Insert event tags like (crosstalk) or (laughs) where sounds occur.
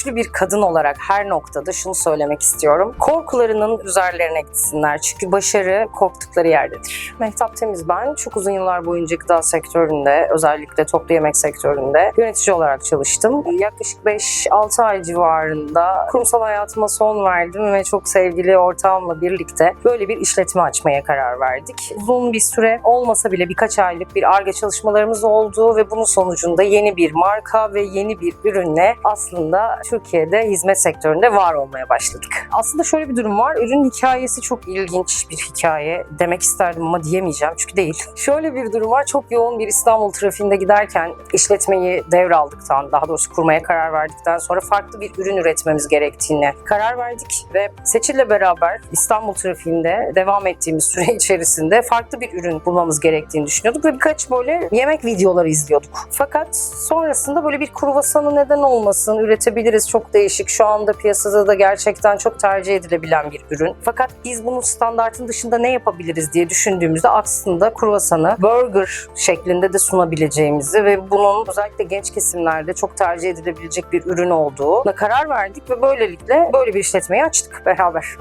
güçlü bir kadın olarak her noktada şunu söylemek istiyorum. Korkularının üzerlerine gitsinler. Çünkü başarı korktukları yerdedir. Mehtap Temiz ben. Çok uzun yıllar boyunca gıda sektöründe, özellikle toplu yemek sektöründe yönetici olarak çalıştım. Yaklaşık 5-6 ay civarında kurumsal hayatıma son verdim ve çok sevgili ortağımla birlikte böyle bir işletme açmaya karar verdik. Uzun bir süre olmasa bile birkaç aylık bir ARGE çalışmalarımız oldu ve bunun sonucunda yeni bir marka ve yeni bir ürünle aslında Türkiye'de hizmet sektöründe var olmaya başladık. Aslında şöyle bir durum var. Ürün hikayesi çok ilginç bir hikaye demek isterdim ama diyemeyeceğim çünkü değil. (laughs) Şöyle bir durum var. Çok yoğun bir İstanbul trafiğinde giderken işletmeyi devraldıktan, daha doğrusu kurmaya karar verdikten sonra farklı bir ürün üretmemiz gerektiğine karar verdik ve Seçil'le beraber İstanbul trafiğinde devam ettiğimiz süre (laughs) içerisinde farklı bir ürün bulmamız gerektiğini düşünüyorduk ve birkaç böyle yemek videoları izliyorduk. Fakat sonrasında böyle bir kruvasanı neden olmasın, üretebiliriz çok değişik. Şu anda piyasada da gerçekten çok tercih edilebilen bir ürün. Fakat biz bunun standartın dışında ne yapabiliriz diye düşündüğümüzde aslında kruvasanı burger şeklinde de sunabileceğimizi ve bunun özellikle genç kesimlerde çok tercih edilebilecek bir ürün olduğuna karar verdik ve böylelikle böyle bir işletmeyi açtık beraber.